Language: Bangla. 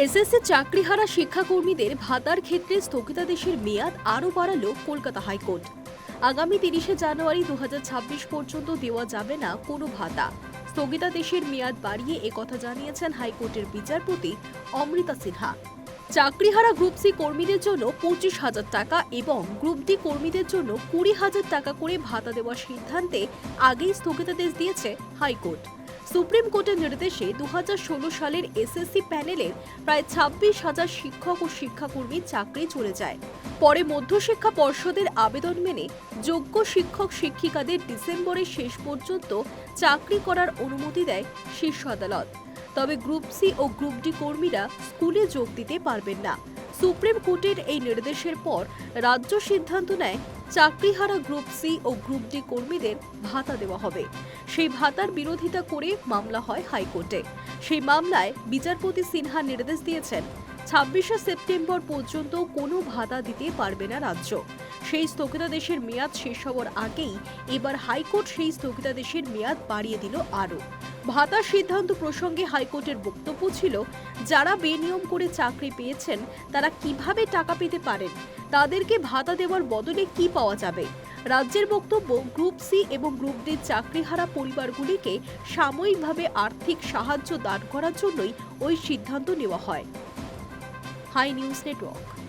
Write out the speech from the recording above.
এসএসসি চাকরিহারা শিক্ষাকর্মীদের ভাতার ক্ষেত্রে স্থগিতাদেশের মেয়াদ আরও বাড়ালো কলকাতা হাইকোর্ট। আগামী তিরিশে জানুয়ারি দু হাজার ছাব্বিশ পর্যন্ত দেওয়া যাবে না কোনো ভাতা। স্থগিতাদেশের মেয়াদ বাড়িয়ে একথা জানিয়েছেন হাইকোর্টের বিচারপতি অমৃতা সিনহা। চাকরিহারা গ্রুপ সি কর্মীদের জন্য পঁচিশ হাজার টাকা এবং গ্রুপ ডি কর্মীদের জন্য কুড়ি হাজার টাকা করে ভাতা দেওয়ার সিদ্ধান্তে আগেই স্থগিতাদেশ দিয়েছে হাইকোর্ট। সুপ্রিম কোর্টের নির্দেশে দু হাজার ষোলো সালের এসএসসি প্যানেলের প্রায় ছাব্বিশ হাজার শিক্ষক ও শিক্ষাকর্মী চাকরি চলে যায়। পরে মধ্যশিক্ষা পর্ষদের আবেদন মেনে যোগ্য শিক্ষক শিক্ষিকাদের ডিসেম্বরের শেষ পর্যন্ত চাকরি করার অনুমতি দেয় শীর্ষ আদালত। তবে গ্রুপ সি ও গ্রুপ ডি কর্মীরা স্কুলে যোগ দিতে পারবেন না। সুপ্রিম কোর্টের এই নির্দেশের পর রাজ্য সিদ্ধান্ত নেয় চাকরিহারা গ্রুপ সি ও গ্রুপ ডি কর্মীদের ভাতা দেওয়া হবে। সেই ভাতার বিরোধিতা করে মামলা হয় হাইকোর্টে। সেই মামলায় বিচারপতি সিনহা নির্দেশ দিয়েছেন, ছাব্বিশে সেপ্টেম্বর পর্যন্ত কোনো ভাতা দিতে পারবে না রাজ্য। সেই স্থগিতাদেশের মেয়াদ শেষ হওয়ার আগেই এবার হাইকোর্ট সেই স্থগিতাদেশের মেয়াদ বাড়িয়ে দিল আরও। ভাতার সিদ্ধান্ত প্রসঙ্গে হাইকোর্টের বক্তব্য ছিল, যারা বেনিয়ম করে চাকরি পেয়েছেন, তারা কীভাবে টাকা পেতে পারেন? তাদেরকে ভাতা দেওয়ার বদলে কি পাওয়া যাবে? রাজ্যের বক্তব্য, গ্রুপ সি এবং গ্রুপ ডির চাকরিহারা পরিবারগুলিকে সাময়িকভাবে আর্থিক সাহায্য দান করার জন্যই ওই সিদ্ধান্ত নেওয়া হয়। High news network.